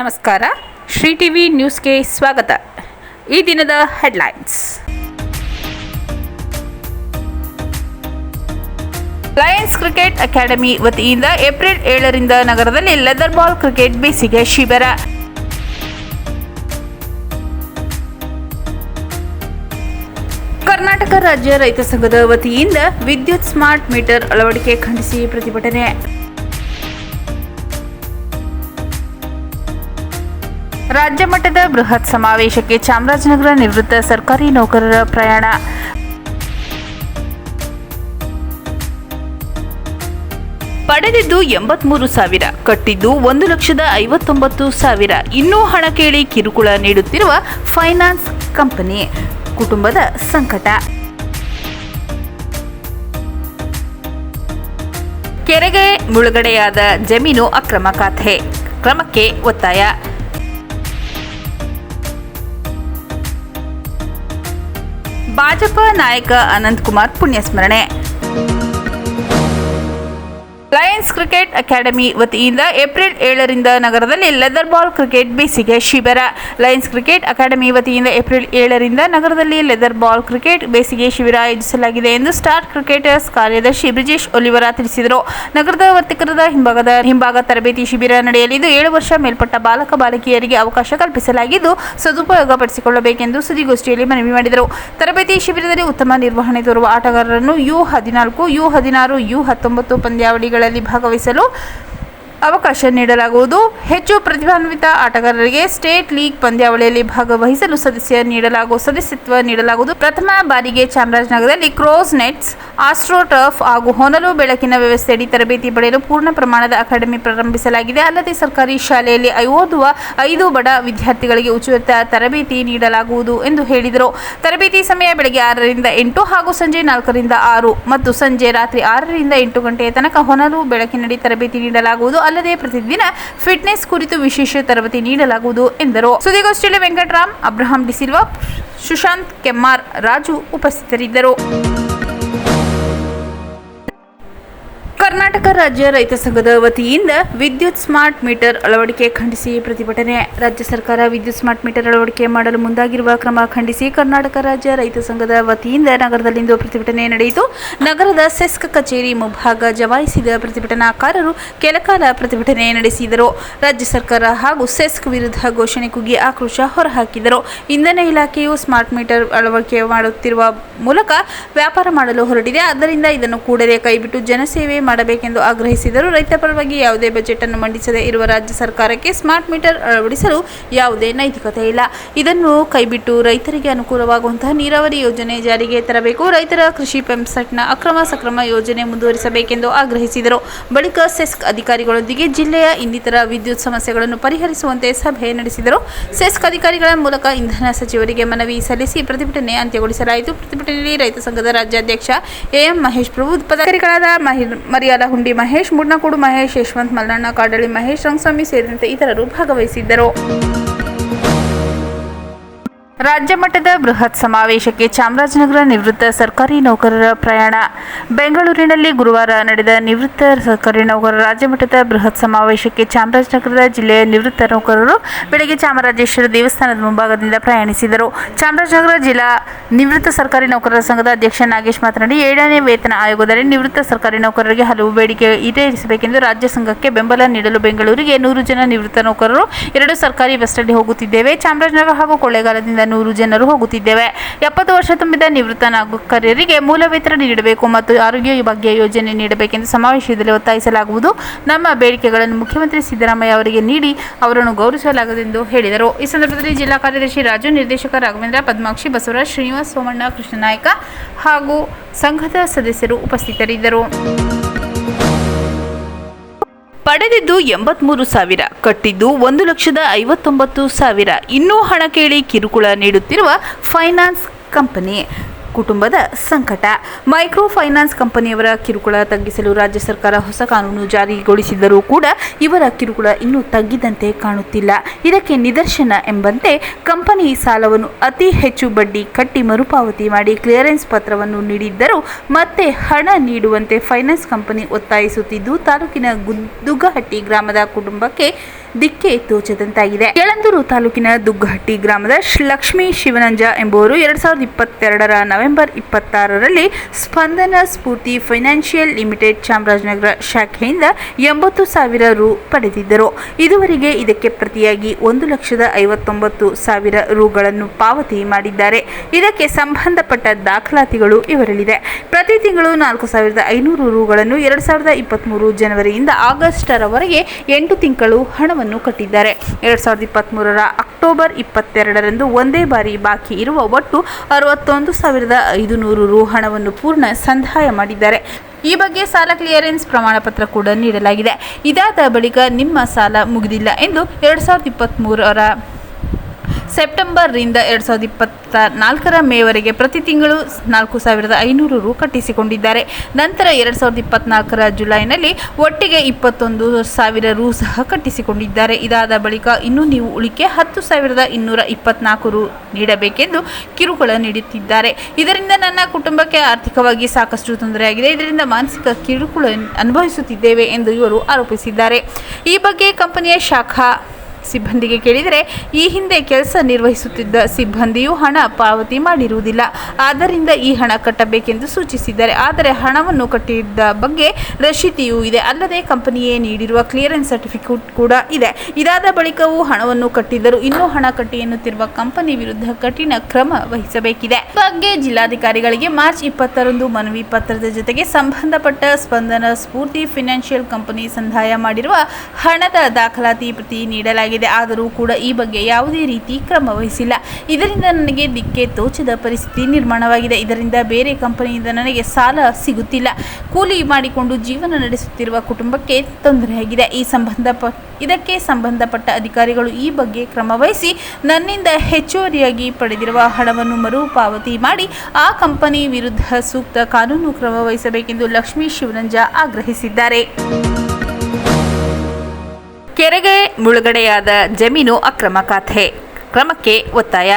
ನಮಸ್ಕಾರ. ಶ್ರೀ ಟಿವಿ ನ್ಯೂಸ್ಗೆ ಸ್ವಾಗತ. ಈ ದಿನದ ಹೆಡ್ಲೈನ್ಸ್. ಲಯನ್ಸ್ ಕ್ರಿಕೆಟ್ ಅಕಾಡೆಮಿ ವತಿಯಿಂದ ಏಪ್ರಿಲ್ ಏಳರಿಂದ ನಗರದಲ್ಲಿ ಲೆದರ್ ಬಾಲ್ ಕ್ರಿಕೆಟ್ ಬೇಸಿಗೆ ಶಿಬಿರ. ಕರ್ನಾಟಕ ರಾಜ್ಯ ರೈತ ಸಂಘದ ವತಿಯಿಂದ ವಿದ್ಯುತ್ ಸ್ಮಾರ್ಟ್ ಮೀಟರ್ ಅಳವಡಿಕೆ ಖಂಡಿಸಿ ಪ್ರತಿಭಟನೆ. ರಾಜ್ಯ ಮಟ್ಟದ ಬೃಹತ್ ಸಮಾವೇಶಕ್ಕೆ ಚಾಮರಾಜನಗರ ನಿವೃತ್ತ ಸರ್ಕಾರಿ ನೌಕರರ ಪ್ರಯಾಣ. ಪಡೆದಿದ್ದು ಎಂಬತ್ಮೂರು ಸಾವಿರ, ಕಟ್ಟಿದ್ದು ಒಂದು ಲಕ್ಷದ ಐವತ್ತೊಂಬತ್ತು ಸಾವಿರ. ಇನ್ನೂ ಹಣ ಕೇಳಿ ಕಿರುಕುಳ ನೀಡುತ್ತಿರುವ ಫೈನಾನ್ಸ್ ಕಂಪನಿ ಕುಟುಂಬದ ಸಂಕಟ. ಕೆರೆಗೆ ಮುಳುಗಡೆಯಾದ ಜಮೀನು ಅಕ್ರಮ ಖಾತೆ, ಕ್ರಮಕ್ಕೆ ಒತ್ತಾಯ. ಭಾಜಪ ನಾಯಕ ಅನಂತ್ ಕುಮಾರ್ ಪುಣ್ಯಸ್ಮರಣೆ. ಲಯನ್ಸ್ ಕ್ರಿಕೆಟ್ ಅಕಾಡೆಮಿ ವತಿಯಿಂದ ಏಪ್ರಿಲ್ ಏಳರಿಂದ ನಗರದಲ್ಲಿ ಲೆದರ್ ಬಾಲ್ ಕ್ರಿಕೆಟ್ ಬೇಸಿಗೆ ಶಿಬಿರ. ಲಯನ್ಸ್ ಕ್ರಿಕೆಟ್ ಅಕಾಡೆಮಿ ವತಿಯಿಂದ ಏಪ್ರಿಲ್ ಏಳರಿಂದ ನಗರದಲ್ಲಿ ಲೆದರ್ ಬಾಲ್ ಕ್ರಿಕೆಟ್ ಬೇಸಿಗೆ ಶಿಬಿರ ಆಯೋಜಿಸಲಾಗಿದೆ ಎಂದು ಸ್ಟಾರ್ ಕ್ರಿಕೆಟರ್ಸ್ ಕಾರ್ಯದರ್ಶಿ ಬ್ರಿಜೇಶ್ ಒಲಿವರ ತಿಳಿಸಿದರು. ನಗರದ ವರ್ತಕರದ ಹಿಂಭಾಗದ ಹಿಂಭಾಗ ತರಬೇತಿ ಶಿಬಿರ ನಡೆಯಲಿದ್ದು, ಏಳು ವರ್ಷ ಮೇಲ್ಪಟ್ಟ ಬಾಲಕ ಬಾಲಕಿಯರಿಗೆ ಅವಕಾಶ ಕಲ್ಪಿಸಲಾಗಿದ್ದು, ಸದುಪಯೋಗಪಡಿಸಿಕೊಳ್ಳಬೇಕೆಂದು ಸುದ್ದಿಗೋಷ್ಠಿಯಲ್ಲಿ ಮನವಿ ಮಾಡಿದರು. ತರಬೇತಿ ಶಿಬಿರದಲ್ಲಿ ಉತ್ತಮ ನಿರ್ವಹಣೆ ತೋರುವ ಆಟಗಾರರನ್ನು ಯು ಹದಿನಾಲ್ಕು, ಯು ಹದಿನಾರು, ಯು ಹತ್ತೊಂಬತ್ತು ಪಂದ್ಯಾವಳಿಗಳಲ್ಲಿ ಭಾಗವಹಿಸಲು ಅವಕಾಶ ನೀಡಲಾಗುವುದು. ಹೆಚ್ಚು ಪ್ರತಿಭಾನ್ವಿತ ಆಟಗಾರರಿಗೆ ಸ್ಟೇಟ್ ಲೀಗ್ ಪಂದ್ಯಾವಳಿಯಲ್ಲಿ ಭಾಗವಹಿಸಲು ಸದಸ್ಯ ನೀಡಲಾಗುವ ಸದಸ್ಯತ್ವ ನೀಡಲಾಗುವುದು. ಪ್ರಥಮ ಬಾರಿಗೆ ಚಾಮರಾಜನಗರದಲ್ಲಿ ಕ್ರೋಸ್ ನೆಟ್ಸ್, ಆಸ್ಟ್ರೋ ಟರ್ಫ್ ಹಾಗೂ ಹೊನಲು ಬೆಳಕಿನ ವ್ಯವಸ್ಥೆಯಡಿ ತರಬೇತಿ ಪಡೆಯಲು ಪೂರ್ಣ ಪ್ರಮಾಣದ ಅಕಾಡೆಮಿ ಪ್ರಾರಂಭಿಸಲಾಗಿದೆ. ಅಲ್ಲದೆ ಸರ್ಕಾರಿ ಶಾಲೆಯಲ್ಲಿ ಓದುವ ಐದು ಬಡ ವಿದ್ಯಾರ್ಥಿಗಳಿಗೆ ಉಚಿತ ತರಬೇತಿ ನೀಡಲಾಗುವುದು ಎಂದು ಹೇಳಿದರು. ತರಬೇತಿ ಸಮಯ ಬೆಳಗ್ಗೆ ಆರರಿಂದ ಎಂಟು ಹಾಗೂ ಸಂಜೆ ನಾಲ್ಕರಿಂದ ಆರು ಮತ್ತು ಸಂಜೆ ರಾತ್ರಿ ಆರರಿಂದ ಎಂಟು ಗಂಟೆಯ ತನಕ ಹೊನಲು ಬೆಳಕಿನಡಿ ತರಬೇತಿ ನೀಡಲಾಗುವುದು. ಅಲ್ಲದೆ ಪ್ರತಿದಿನ ಫಿಟ್ನೆಸ್ ಕುರಿತು ವಿಶೇಷ ತರಬೇತಿ ನೀಡಲಾಗುವುದು ಎಂದರು. ಸುದ್ದಿಗೋಷ್ಠಿಯಲ್ಲಿ ವೆಂಕಟರಾಮ್, ಅಬ್ರಹಾಂ ಡಿಸಿಲ್ವಾ ಸುಶಾಂತ್ ಕೆಮ್ಮಾರ್, ರಾಜು ಉಪಸ್ಥಿತರಿದ್ದರು. ಕರ್ನಾಟಕ ರಾಜ್ಯ ರೈತ ಸಂಘದ ವತಿಯಿಂದ ವಿದ್ಯುತ್ ಸ್ಮಾರ್ಟ್ ಮೀಟರ್ ಅಳವಡಿಕೆ ಖಂಡಿಸಿ ಪ್ರತಿಭಟನೆ. ರಾಜ್ಯ ಸರ್ಕಾರ ವಿದ್ಯುತ್ ಸ್ಮಾರ್ಟ್ ಮೀಟರ್ ಅಳವಡಿಕೆ ಮಾಡಲು ಮುಂದಾಗಿರುವ ಕ್ರಮ ಖಂಡಿಸಿ ಕರ್ನಾಟಕ ರಾಜ್ಯ ರೈತ ಸಂಘದ ವತಿಯಿಂದ ನಗರದಲ್ಲಿಂದು ಪ್ರತಿಭಟನೆ ನಡೆಯಿತು. ನಗರದ ಸೆಸ್ಕ್ ಕಚೇರಿ ಮುಂಭಾಗ ಜಮಾಯಿಸಿದ ಪ್ರತಿಭಟನಾಕಾರರು ಕೆಲಕಾಲ ಪ್ರತಿಭಟನೆ ನಡೆಸಿದರು. ರಾಜ್ಯ ಸರ್ಕಾರ ಹಾಗೂ ಸೆಸ್ಕ್ ವಿರುದ್ಧ ಘೋಷಣೆ ಕೂಗಿ ಆಕ್ರೋಶ ಹೊರಹಾಕಿದರು. ಇಂಧನ ಇಲಾಖೆಯು ಸ್ಮಾರ್ಟ್ ಮೀಟರ್ ಅಳವಡಿಕೆ ಮಾಡುತ್ತಿರುವ ಮೂಲಕ ವ್ಯಾಪಾರ ಮಾಡಲು ಹೊರಟಿದೆ. ಆದ್ದರಿಂದ ಇದನ್ನು ಕೂಡಲೇ ಕೈಬಿಟ್ಟು ಜನಸೇವೆ ಮಾಡಬೇಕೆಂದು ಆಗ್ರಹಿಸಿದರು. ರೈತ ಪರವಾಗಿ ಯಾವುದೇ ಬಜೆಟ್ ಅನ್ನು ಮಂಡಿಸದೇ ಇರುವ ರಾಜ್ಯ ಸರ್ಕಾರಕ್ಕೆ ಸ್ಮಾರ್ಟ್ ಮೀಟರ್ ಅಳವಡಿಸಲು ಯಾವುದೇ ನೈತಿಕತೆ ಇಲ್ಲ. ಇದನ್ನು ಕೈಬಿಟ್ಟು ರೈತರಿಗೆ ಅನುಕೂಲವಾಗುವಂತಹ ನೀರಾವರಿ ಯೋಜನೆ ಜಾರಿಗೆ ತರಬೇಕು. ರೈತರ ಕೃಷಿ ಪಂಪ್ಸೆಟ್ನ ಅಕ್ರಮ ಸಕ್ರಮ ಯೋಜನೆ ಮುಂದುವರಿಸಬೇಕೆಂದು ಆಗ್ರಹಿಸಿದರು. ಬಳಿಕ ಸೆಸ್ಕ್ ಅಧಿಕಾರಿಗಳೊಂದಿಗೆ ಜಿಲ್ಲೆಯ ಇನ್ನಿತರ ವಿದ್ಯುತ್ ಸಮಸ್ಯೆಗಳನ್ನು ಪರಿಹರಿಸುವಂತೆ ಸಭೆ ನಡೆಸಿದರು. ಸೆಸ್ಕ್ ಅಧಿಕಾರಿಗಳ ಮೂಲಕ ಇಂಧನ ಸಚಿವರಿಗೆ ಮನವಿ ಸಲ್ಲಿಸಿ ಪ್ರತಿಭಟನೆ ಅಂತ್ಯಗೊಳಿಸಲಾಯಿತು. ಪ್ರತಿಭಟನೆಯಲ್ಲಿ ರೈತ ಸಂಘದ ರಾಜ್ಯಾಧ್ಯಕ್ಷ ಎಎಂ ಮಹೇಶ್ ಪ್ರಭು ಪದಾಧಿಕಾರಿಗಳಾದ ಮಹಿ- ಹುಂಡಿ ಮಹೇಶ್ ಮುಡ್ನಕೂಡು ಮಹೇಶ್ ಯಶವಂತ್ ಮಲ್ಲಣ್ಣ ಕಾಡಳಿ ಮಹೇಶ್ ರಂಗಸ್ವಾಮಿ ಸೇರಿದಂತೆ ಇತರರು ಭಾಗವಹಿಸಿದ್ದರು. ರಾಜ್ಯ ಮಟ್ಟದ ಬೃಹತ್ ಸಮಾವೇಶಕ್ಕೆ ಚಾಮರಾಜನಗರ ನಿವೃತ್ತ ಸರ್ಕಾರಿ ನೌಕರರ ಪ್ರಯಾಣ. ಬೆಂಗಳೂರಿನಲ್ಲಿ ಗುರುವಾರ ನಡೆದ ನಿವೃತ್ತ ಸರ್ಕಾರಿ ನೌಕರರ ರಾಜ್ಯ ಮಟ್ಟದ ಬೃಹತ್ ಸಮಾವೇಶಕ್ಕೆ ಚಾಮರಾಜನಗರದ ಜಿಲ್ಲೆಯ ನಿವೃತ್ತ ನೌಕರರು ಬೆಳಗ್ಗೆ ಚಾಮರಾಜೇಶ್ವರ ದೇವಸ್ಥಾನದ ಮುಂಭಾಗದಿಂದ ಪ್ರಯಾಣಿಸಿದರು. ಚಾಮರಾಜನಗರ ಜಿಲ್ಲಾ ನಿವೃತ್ತ ಸರ್ಕಾರಿ ನೌಕರರ ಸಂಘದ ಅಧ್ಯಕ್ಷ ನಾಗೇಶ್ ಮಾತನಾಡಿ, ಏಳನೇ ವೇತನ ಆಯೋಗದಲ್ಲಿ ನಿವೃತ್ತ ಸರ್ಕಾರಿ ನೌಕರರಿಗೆ ಹಲವು ಬೇಡಿಕೆ ಈಡೇರಿಸಬೇಕೆಂದು ರಾಜ್ಯ ಸಂಘಕ್ಕೆ ಬೆಂಬಲ ನೀಡಲು ಬೆಂಗಳೂರಿಗೆ ನೂರು ಜನ ನಿವೃತ್ತ ನೌಕರರು ಎರಡು ಸರ್ಕಾರಿ ಬಸ್ನಲ್ಲಿ ಹೋಗುತ್ತಿದ್ದೇವೆ. ಚಾಮರಾಜನಗರ ಹಾಗೂ ಕೊಳ್ಳೇಗಾಲದಿಂದ ನೂರು ಜನರು ಹೋಗುತ್ತಿದ್ದೇವೆ. ಎಪ್ಪತ್ತು ವರ್ಷ ತುಂಬಿದ ನಿವೃತ್ತ ನೌಕರರಿಗೆ ಮೂಲ ವೇತನ ನೀಡಬೇಕು ಮತ್ತು ಆರೋಗ್ಯ ಭಾಗ್ಯ ಯೋಜನೆ ನೀಡಬೇಕೆಂದು ಸಮಾವೇಶದಲ್ಲಿ ಒತ್ತಾಯಿಸಲಾಗುವುದು. ನಮ್ಮ ಬೇಡಿಕೆಗಳನ್ನು ಮುಖ್ಯಮಂತ್ರಿ ಸಿದ್ದರಾಮಯ್ಯ ಅವರಿಗೆ ನೀಡಿ ಅವರನ್ನು ಗೌರವಿಸಲಾಗುವುದೆಂದು ಹೇಳಿದರು. ಈ ಸಂದರ್ಭದಲ್ಲಿ ಜಿಲ್ಲಾ ಕಾರ್ಯದರ್ಶಿ ರಾಜು, ನಿರ್ದೇಶಕ ರಾಘವೇಂದ್ರ, ಪದ್ಮಾಕ್ಷಿ, ಬಸವರಾಜ್, ಶ್ರೀನಿವಾಸ್ ಸೋಮಣ್ಣ, ಕೃಷ್ಣನಾಯಕ ಹಾಗೂ ಸಂಘದ ಸದಸ್ಯರು ಉಪಸ್ಥಿತರಿದ್ದರು. ಪಡೆದಿದ್ದು ಎಂಬತ್ಮೂರು ಸಾವಿರ, ಕಟ್ಟಿದ್ದು ಒಂದು ಲಕ್ಷದ ಐವತ್ತೊಂಬತ್ತು ಸಾವಿರ. ಇನ್ನೂ ಹಣ ಕೇಳಿ ಕಿರುಕುಳ ನೀಡುತ್ತಿರುವ ಫೈನಾನ್ಸ್ ಕಂಪನಿ. ಕುಟುಂಬದ ಸಂಕಟ. ಮೈಕ್ರೋ ಫೈನಾನ್ಸ್ ಕಂಪನಿಯವರ ಕಿರುಕುಳ ತಗ್ಗಿಸಲು ರಾಜ್ಯ ಸರ್ಕಾರ ಹೊಸ ಕಾನೂನು ಜಾರಿಗೊಳಿಸಿದರೂ ಕೂಡ ಇವರ ಕಿರುಕುಳ ಇನ್ನೂ ತಗ್ಗಿದಂತೆ ಕಾಣುತ್ತಿಲ್ಲ. ಇದಕ್ಕೆ ನಿದರ್ಶನ ಎಂಬಂತೆ ಕಂಪನಿ ಸಾಲವನ್ನು ಅತಿ ಹೆಚ್ಚು ಬಡ್ಡಿ ಕಟ್ಟಿ ಮರುಪಾವತಿ ಮಾಡಿ ಕ್ಲಿಯರೆನ್ಸ್ ಪತ್ರವನ್ನು ನೀಡಿದ್ದರೂ ಮತ್ತೆ ಹಣ ನೀಡುವಂತೆ ಫೈನಾನ್ಸ್ ಕಂಪನಿ ಒತ್ತಾಯಿಸುತ್ತಿದ್ದು, ತಾಲೂಕಿನ ಗುದ್ದುಗಹಟ್ಟಿ ಗ್ರಾಮದ ಕುಟುಂಬಕ್ಕೆ ದಿಕ್ಕೆ ತೋಚದಂತಾಗಿದೆ. ಯಳಂದೂರು ತಾಲೂಕಿನ ದುಗ್ಗಹಟ್ಟಿ ಗ್ರಾಮದ ಲಕ್ಷ್ಮೀ ಶಿವನಂಜ ಎಂಬುವರು ಎರಡ್ ಸಾವಿರದ ಇಪ್ಪತ್ತೆರಡರ ನವೆಂಬರ್ ಇಪ್ಪತ್ತಾರರಲ್ಲಿ ಸ್ಪಂದನ ಸ್ಫೂರ್ತಿ ಫೈನಾನ್ಷಿಯಲ್ ಲಿಮಿಟೆಡ್ ಚಾಮರಾಜನಗರ ಶಾಖೆಯಿಂದ ಎಂಬತ್ತು ಸಾವಿರ ರು ಪಡೆದಿದ್ದರು. ಇದುವರೆಗೆ ಇದಕ್ಕೆ ಪ್ರತಿಯಾಗಿ ಒಂದು ಲಕ್ಷದ ಐವತ್ತೊಂಬತ್ತು ಸಾವಿರ ರುಗಳನ್ನು ಪಾವತಿ ಮಾಡಿದ್ದಾರೆ. ಇದಕ್ಕೆ ಸಂಬಂಧಪಟ್ಟ ದಾಖಲಾತಿಗಳು ಇವರಲ್ಲಿದೆ ಪ್ರತಿ ತಿಂಗಳು ನಾಲ್ಕು ಸಾವಿರದ ಐನೂರು ರುಗಳನ್ನು ಎರಡು ಸಾವಿರದ ಇಪ್ಪತ್ತ್ಮೂರು ಜನವರಿಯಿಂದ ಆಗಸ್ಟರವರೆಗೆ ಎಂಟು ತಿಂಗಳು ಹಣವನ್ನು ಕಟ್ಟಿದ್ದಾರೆ. ಎರಡು ಸಾವಿರದ ಇಪ್ಪತ್ತ್ಮೂರರ ಅಕ್ಟೋಬರ್ ಇಪ್ಪತ್ತೆರಡರಂದು ಒಂದೇ ಬಾರಿ ಬಾಕಿ ಇರುವ ಒಟ್ಟು ಅರವತ್ತೊಂದು ಸಾವಿರದ ಐದುನೂರು ರು ಹಣವನ್ನು ಪೂರ್ಣ ಸಂದಾಯ ಮಾಡಿದ್ದಾರೆ. ಈ ಬಗ್ಗೆ ಸಾಲ ಕ್ಲಿಯರೆನ್ಸ್ ಪ್ರಮಾಣ ಪತ್ರ ಕೂಡ ನೀಡಲಾಗಿದೆ. ಇದಾದ ಬಳಿಕ ನಿಮ್ಮ ಸಾಲ ಮುಗಿದಿಲ್ಲ ಎಂದು ಎರಡು ಸಾವಿರದ ಇಪ್ಪತ್ತ್ಮೂರರ ಸೆಪ್ಟೆಂಬರ್ರಿಂದ ಎರಡು ಸಾವಿರದ ಇಪ್ಪತ್ತ ನಾಲ್ಕರ ಮೇವರೆಗೆ ಪ್ರತಿ ತಿಂಗಳು ನಾಲ್ಕು ಸಾವಿರದ ಐನೂರು ರು ಕಟ್ಟಿಸಿಕೊಂಡಿದ್ದಾರೆ. ನಂತರ ಎರಡು ಸಾವಿರದ ಇಪ್ಪತ್ನಾಲ್ಕರ ಜುಲೈನಲ್ಲಿ ಒಟ್ಟಿಗೆ ಇಪ್ಪತ್ತೊಂದು ಸಾವಿರ ರು ಸಹ ಕಟ್ಟಿಸಿಕೊಂಡಿದ್ದಾರೆ. ಇದಾದ ಬಳಿಕ ಇನ್ನೂ ನೀವು ಉಳಿಕೆ ಹತ್ತು ಸಾವಿರದ ಇನ್ನೂರ ಇಪ್ಪತ್ನಾಲ್ಕು ರು ನೀಡಬೇಕೆಂದು ಕಿರುಕುಳ ನೀಡುತ್ತಿದ್ದಾರೆ. ಇದರಿಂದ ನನ್ನ ಕುಟುಂಬಕ್ಕೆ ಆರ್ಥಿಕವಾಗಿ ಸಾಕಷ್ಟು ತೊಂದರೆಯಾಗಿದೆ. ಇದರಿಂದ ಮಾನಸಿಕ ಕಿರುಕುಳ ಅನುಭವಿಸುತ್ತಿದ್ದೇವೆ ಎಂದು ಇವರು ಆರೋಪಿಸಿದ್ದಾರೆ. ಈ ಬಗ್ಗೆ ಕಂಪನಿಯ ಶಾಖಾ ಸಿಬ್ಬಂದಿಗೆ ಕೇಳಿದರೆ, ಈ ಹಿಂದೆ ಕೆಲಸ ನಿರ್ವಹಿಸುತ್ತಿದ್ದ ಸಿಬ್ಬಂದಿಯು ಹಣ ಪಾವತಿ ಮಾಡಿರುವುದಿಲ್ಲ. ಆದ್ದರಿಂದ ಈ ಹಣ ಕಟ್ಟಬೇಕೆಂದು ಸೂಚಿಸಿದ್ದಾರೆ. ಆದರೆ ಹಣವನ್ನು ಕಟ್ಟಿದ್ದ ಬಗ್ಗೆ ರಶೀತಿಯೂ ಇದೆ. ಅಲ್ಲದೆ ಕಂಪನಿಯೇ ನೀಡಿರುವ ಕ್ಲಿಯರೆನ್ಸ್ ಸರ್ಟಿಫಿಕೇಟ್ ಕೂಡ ಇದೆ. ಇದಾದ ಬಳಿಕವೂ ಹಣವನ್ನು ಕಟ್ಟಿದ್ದರೂ ಇನ್ನೂ ಹಣ ಕಟ್ಟಿ ಎನ್ನುತ್ತಿರುವ ಕಂಪನಿ ವಿರುದ್ಧ ಕಠಿಣ ಕ್ರಮ ವಹಿಸಬೇಕಿದೆ. ಬಗ್ಗೆ ಜಿಲ್ಲಾಧಿಕಾರಿಗಳಿಗೆ ಮಾರ್ಚ್ ಇಪ್ಪತ್ತರಂದು ಮನವಿ ಪತ್ರದ ಜೊತೆಗೆ ಸಂಬಂಧಪಟ್ಟ ಸ್ಪಂದನ ಸ್ಫೂರ್ತಿ ಫಿನಾನ್ಷಿಯಲ್ ಕಂಪನಿ ಸಂದಾಯ ಮಾಡಿರುವ ಹಣದ ದಾಖಲಾತಿ ಪ್ರತಿ ನೀಡಲಾಗಿದೆ ಆದರೂ ಕೂಡ ಈ ಬಗ್ಗೆ ಯಾವುದೇ ರೀತಿ ಕ್ರಮ ವಹಿಸಿಲ್ಲ. ಇದರಿಂದ ನನಗೆ ದಿಕ್ಕೆ ತೋಚದ ಪರಿಸ್ಥಿತಿ ನಿರ್ಮಾಣವಾಗಿದೆ. ಇದರಿಂದ ಬೇರೆ ಕಂಪನಿಯಿಂದ ನನಗೆ ಸಾಲ ಸಿಗುತ್ತಿಲ್ಲ. ಕೂಲಿ ಮಾಡಿಕೊಂಡು ಜೀವನ ನಡೆಸುತ್ತಿರುವ ಕುಟುಂಬಕ್ಕೆ ತೊಂದರೆಯಾಗಿದೆ ಈ ಸಂಬಂಧ ಇದಕ್ಕೆ ಸಂಬಂಧಪಟ್ಟ ಅಧಿಕಾರಿಗಳು ಈ ಬಗ್ಗೆ ಕ್ರಮ ವಹಿಸಿ ನನ್ನಿಂದ ಹೆಚ್ಚುವರಿಯಾಗಿ ಪಡೆದಿರುವ ಹಣವನ್ನು ಮರುಪಾವತಿ ಮಾಡಿ ಆ ಕಂಪನಿ ವಿರುದ್ಧ ಸೂಕ್ತ ಕಾನೂನು ಕ್ರಮ ವಹಿಸಬೇಕೆಂದು ಲಕ್ಷ್ಮೀ ಶಿವರಂಜ ಆಗ್ರಹಿಸಿದ್ದಾರೆ. ಕೆರೆಗೆ ಮುಳುಗಡೆಯಾದ ಜಮೀನು ಅಕ್ರಮ ಖಾತೆ. ಕ್ರಮಕ್ಕೆ ಒತ್ತಾಯ.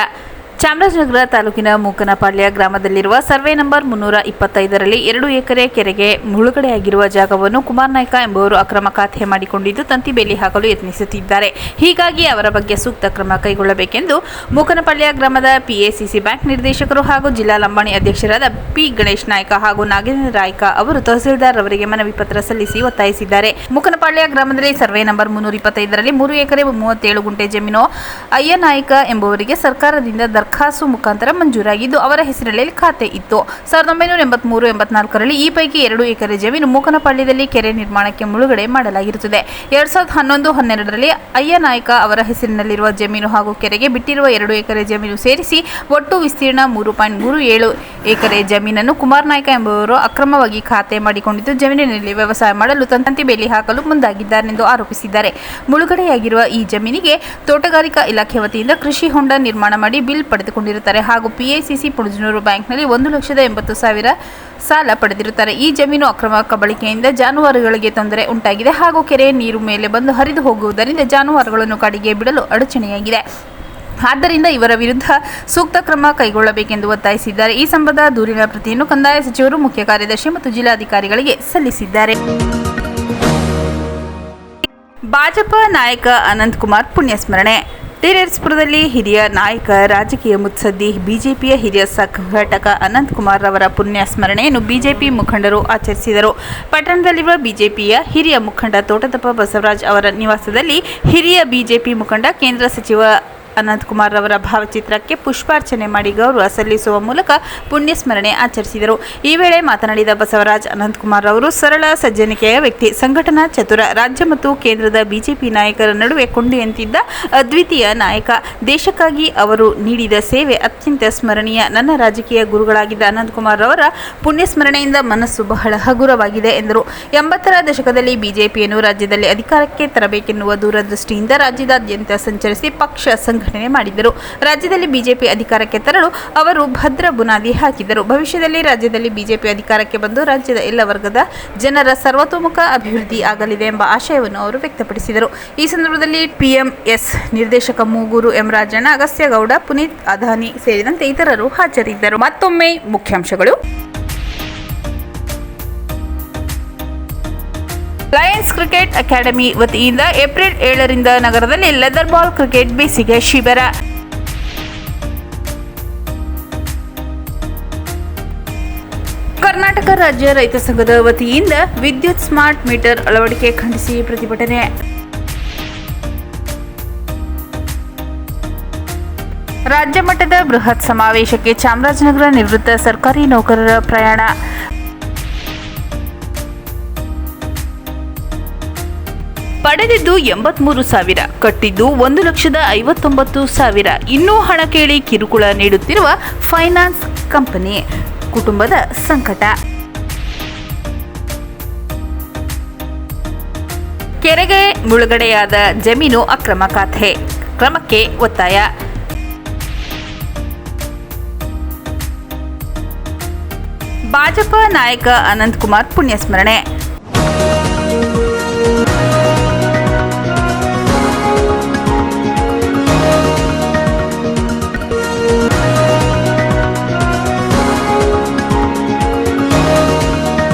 ಚಾಮರಾಜನಗರ ತಾಲೂಕಿನ ಮೂಕನಪಾಳ್ಯ ಗ್ರಾಮದಲ್ಲಿರುವ ಸರ್ವೆ ನಂಬರ್ ಮುನ್ನೂರ ಇಪ್ಪತ್ತೈದರಲ್ಲಿ ಎರಡು ಎಕರೆ ಕೆರೆಗೆ ಮುಳುಗಡೆಯಾಗಿರುವ ಜಾಗವನ್ನು ಕುಮಾರ್ ನಾಯ್ಕ ಎಂಬುವರು ಅಕ್ರಮ ಖಾತೆ ಮಾಡಿಕೊಂಡಿದ್ದು ತಂತಿ ಬೇಲಿ ಹಾಕಲು ಯತ್ನಿಸುತ್ತಿದ್ದಾರೆ. ಹೀಗಾಗಿ ಅವರ ಬಗ್ಗೆ ಸೂಕ್ತ ಕ್ರಮ ಕೈಗೊಳ್ಳಬೇಕೆಂದು ಮೂಕನಪಾಳ್ಯ ಗ್ರಾಮದ ಪಿಎಸಿಸಿ ಬ್ಯಾಂಕ್ ನಿರ್ದೇಶಕರು ಹಾಗೂ ಜಿಲ್ಲಾ ಲಂಬಾಣಿ ಅಧ್ಯಕ್ಷರಾದ ಪಿ ಗಣೇಶ್ ನಾಯ್ಕ ಹಾಗೂ ನಾಗೇಂದ್ರ ರಾಯ್ಕ ಅವರು ತಹಸೀಲ್ದಾರ್ ಅವರಿಗೆ ಮನವಿ ಪತ್ರ ಸಲ್ಲಿಸಿ ಒತ್ತಾಯಿಸಿದ್ದಾರೆ. ಮೂಕನಪಾಳ್ಯ ಗ್ರಾಮದಲ್ಲಿ ಸರ್ವೆ ನಂಬರ್ ಮುನ್ನೂರ ಇಪ್ಪತ್ತೈದರಲ್ಲಿ ಮೂರು ಎಕರೆ ಮೂವತ್ತೇಳು ಗುಂಟೆ ಜಮೀನು ಅಯ್ಯನಾಯ್ಕ ಎಂಬುವರಿಗೆ ಸರ್ಕಾರದಿಂದ ದರ್ಖಾಸು ಮುಖಾಂತರ ಮಂಜೂರಾಗಿದ್ದು, ಅವರ ಹೆಸರಿನಲ್ಲಿ ಖಾತೆ ಇತ್ತು. ಸಾವಿರದ ಒಂಬೈನೂರ ಎಂಬತ್ಮೂರು, ಎಂಬತ್ನಾಲ್ಕರಲ್ಲಿ ಈ ಪೈಕಿ ಎರಡು ಎಕರೆ ಜಮೀನು ಮೂಕನಪಾಳ್ಯದಲ್ಲಿ ಕೆರೆ ನಿರ್ಮಾಣಕ್ಕೆ ಮುಳುಗಡೆ ಮಾಡಲಾಗಿರುತ್ತದೆ. ಎರಡ್ ಸಾವಿರದ ಹನ್ನೊಂದು, ಹನ್ನೆರಡರಲ್ಲಿ ಅಯ್ಯನಾಯ್ಕ ಅವರ ಹೆಸರಿನಲ್ಲಿರುವ ಜಮೀನು ಹಾಗೂ ಕೆರೆಗೆ ಬಿಟ್ಟಿರುವ ಎರಡು ಎಕರೆ ಜಮೀನು ಸೇರಿಸಿ ಒಟ್ಟು ವಿಸ್ತೀರ್ಣ ಮೂರು ಪಾಯಿಂಟ್ ಮೂರು ಏಳು ಎಕರೆ ಜಮೀನನ್ನು ಕುಮಾರ್ ನಾಯ್ಕ ಎಂಬುವರು ಅಕ್ರಮವಾಗಿ ಖಾತೆ ಮಾಡಿಕೊಂಡಿದ್ದು, ಜಮೀನಿನಲ್ಲಿ ವ್ಯವಸಾಯ ಮಾಡಲು ತಂತಿ ಬೇಲಿ ಹಾಕಲು ಮುಂದಾಗಿದ್ದಾರೆಂದು ಆರೋಪಿಸಿದ್ದಾರೆ. ಮುಳುಗಡೆಯಾಗಿರುವ ಈ ಜಮೀನಿಗೆ ತೋಟಗಾರಿಕಾ ಇಲಾಖೆ ವತಿಯಿಂದ ಕೃಷಿ ಹೊಂಡ ನಿರ್ಮಾಣ ಮಾಡಿ ಬಿಲ್ ಪಡೆದುಕೊಂಡಿರುತ್ತಾರೆ ಹಾಗೂ ಪಿಐಸಿಸಿ ಪುಣಜನೂರು ಬ್ಯಾಂಕ್ನಲ್ಲಿ ಒಂದು ಲಕ್ಷದ ಎಂಬತ್ತು ಸಾವಿರ ಸಾಲ ಪಡೆದಿರುತ್ತಾರೆ. ಈ ಜಮೀನು ಅಕ್ರಮ ಕಬಳಿಕೆಯಿಂದ ಜಾನುವಾರುಗಳಿಗೆ ತೊಂದರೆ ಉಂಟಾಗಿದೆ ಹಾಗೂ ಕೆರೆಯ ನೀರು ಮೇಲೆ ಬಂದು ಹರಿದು ಹೋಗುವುದರಿಂದ ಜಾನುವಾರುಗಳನ್ನು ಕಾಡಿಗೆ ಬಿಡಲು ಅಡಚಣೆಯಾಗಿದೆ. ಆದ್ದರಿಂದ ಇವರ ವಿರುದ್ಧ ಸೂಕ್ತ ಕ್ರಮ ಕೈಗೊಳ್ಳಬೇಕೆಂದು ಒತ್ತಾಯಿಸಿದ್ದಾರೆ. ಈ ಸಂಬಂಧ ದೂರಿನ ಪ್ರತಿಯನ್ನು ಕಂದಾಯ ಸಚಿವರು, ಮುಖ್ಯ ಕಾರ್ಯದರ್ಶಿ ಮತ್ತು ಜಿಲ್ಲಾಧಿಕಾರಿಗಳಿಗೆ ಸಲ್ಲಿಸಿದ್ದಾರೆ. ಭಾಜಪ ನಾಯಕ ಅನಂತ್ ಕುಮಾರ್ ಪುಣ್ಯಸ್ಮರಣೆ. ಟಿರೇರ್ಸ್ಪುರದಲ್ಲಿ ಹಿರಿಯ ನಾಯಕ, ರಾಜಕೀಯ ಮುತ್ಸದ್ದಿ, ಬಿಜೆಪಿಯ ಹಿರಿಯ ಸಂಘಟಕ ಅನಂತ್ ಕುಮಾರ್ ಅವರ ಪುಣ್ಯ ಸ್ಮರಣೆಯನ್ನು ಬಿಜೆಪಿ ಮುಖಂಡರು ಆಚರಿಸಿದರು. ಪಟ್ಟಣದಲ್ಲಿರುವ ಬಿಜೆಪಿಯ ಹಿರಿಯ ಮುಖಂಡ ತೋಟದಪ್ಪ ಬಸವರಾಜ್ ಅವರ ನಿವಾಸದಲ್ಲಿ ಹಿರಿಯ ಬಿಜೆಪಿ ಮುಖಂಡ, ಕೇಂದ್ರ ಸಚಿವ ಅನಂತ್ ಕುಮಾರ್ ಅವರ ಭಾವಚಿತ್ರಕ್ಕೆ ಪುಷ್ಪಾರ್ಚನೆ ಮಾಡಿ ಗೌರವ ಸಲ್ಲಿಸುವ ಮೂಲಕ ಪುಣ್ಯ ಸ್ಮರಣೆ ಆಚರಿಸಿದರು. ಈ ವೇಳೆ ಮಾತನಾಡಿದ ಬಸವರಾಜ್ ಅನಂತ್ ಕುಮಾರ್ ಅವರು ಸರಳ, ಸಜ್ಜನಿಕೆಯ ವ್ಯಕ್ತಿ. ಸಂಘಟನಾ ಚತುರ, ರಾಜ್ಯ ಮತ್ತು ಕೇಂದ್ರದ ಬಿಜೆಪಿ ನಾಯಕರ ನಡುವೆ ಕೊಂಡಿಯಂತಿದ್ದ ಅದ್ವಿತೀಯ ನಾಯಕ. ದೇಶಕ್ಕಾಗಿ ಅವರು ನೀಡಿದ ಸೇವೆ ಅತ್ಯಂತ ಸ್ಮರಣೀಯ. ನನ್ನ ರಾಜಕೀಯ ಗುರುಗಳಾಗಿದ್ದ ಅನಂತ್ ಕುಮಾರ್ ಅವರ ಪುಣ್ಯ ಸ್ಮರಣೆಯಿಂದ ಮನಸ್ಸು ಬಹಳ ಹಗುರವಾಗಿದೆ ಎಂದರು. ಎಂಬತ್ತರ ದಶಕದಲ್ಲಿ ಬಿಜೆಪಿಯನ್ನು ರಾಜ್ಯದಲ್ಲಿ ಅಧಿಕಾರಕ್ಕೆ ತರಬೇಕೆನ್ನುವ ದೂರದೃಷ್ಟಿಯಿಂದ ರಾಜ್ಯದಾದ್ಯಂತ ಸಂಚರಿಸಿ ಪಕ್ಷ ಸಂಘ ಉಲ್ಲಂಘನೆ ಮಾಡಿದ್ದರು ರಾಜ್ಯದಲ್ಲಿ ಬಿಜೆಪಿ ಅಧಿಕಾರಕ್ಕೆ ತರಲು ಅವರು ಭದ್ರ ಬುನಾದಿ ಹಾಕಿದರು. ಭವಿಷ್ಯದಲ್ಲಿ ರಾಜ್ಯದಲ್ಲಿ ಬಿಜೆಪಿ ಅಧಿಕಾರಕ್ಕೆ ಬಂದು ರಾಜ್ಯದ ಎಲ್ಲ ವರ್ಗದ ಜನರ ಸರ್ವತೋಮುಖ ಅಭಿವೃದ್ಧಿ ಆಗಲಿದೆ ಎಂಬ ಆಶಯವನ್ನು ಅವರು ವ್ಯಕ್ತಪಡಿಸಿದರು. ಈ ಸಂದರ್ಭದಲ್ಲಿ ಪಿಎಂಎಸ್ ನಿರ್ದೇಶಕ ಮೂಗೂರು ಎಂ ರಾಜಣ್ಣ ಅಗಸ್ತ್ಯಗೌಡ ಪುನೀತ್ ಅಧಾನಿ ಸೇರಿದಂತೆ ಇತರರು ಹಾಜರಿದ್ದರು. ಮತ್ತೊಮ್ಮೆ ಮುಖ್ಯಾಂಶಗಳು. ಲಯನ್ಸ್ ಕ್ರಿಕೆಟ್ ಅಕಾಡೆಮಿ ವತಿಯಿಂದ ಏಪ್ರಿಲ್ ಏಳರಿಂದ ನಗರದಲ್ಲಿ ಲೆದರ್ ಬಾಲ್ ಕ್ರಿಕೆಟ್ ಬೇಸಿಗೆ ಶಿಬಿರ. ಕರ್ನಾಟಕ ರಾಜ್ಯ ರೈತ ಸಂಘದ ವತಿಯಿಂದ ವಿದ್ಯುತ್ ಸ್ಮಾರ್ಟ್ ಮೀಟರ್ ಅಳವಡಿಕೆ ಖಂಡಿಸಿ ಪ್ರತಿಭಟನೆ. ರಾಜ್ಯ ಮಟ್ಟದ ಬೃಹತ್ ಸಮಾವೇಶಕ್ಕೆ ಚಾಮರಾಜನಗರ ನಿವೃತ್ತ ಸರ್ಕಾರಿ ನೌಕರರ ಪ್ರಯಾಣ. ಪಡೆದಿದ್ದು ಎಂಬತ್ಮೂರು ಸಾವಿರ. ಕಟ್ಟಿದ್ದು ಒಂದು ಲಕ್ಷದ ಐವತ್ತೊಂಬತ್ತು ಸಾವಿರ. ಇನ್ನೂ ಹಣ ಕೇಳಿ ಕಿರುಕುಳ ನೀಡುತ್ತಿರುವ ಫೈನಾನ್ಸ್ ಕಂಪನಿ. ಕುಟುಂಬದ ಸಂಕಟ. ಕೆರೆಗೆ ಮುಳುಗಡೆಯಾದ ಜಮೀನು ಅಕ್ರಮ ಖಾತೆ. ಕ್ರಮಕ್ಕೆ ಒತ್ತಾಯ. ಭಾಜಪ ನಾಯಕ ಅನಂತ್ ಕುಮಾರ್ ಪುಣ್ಯಸ್ಮರಣೆ.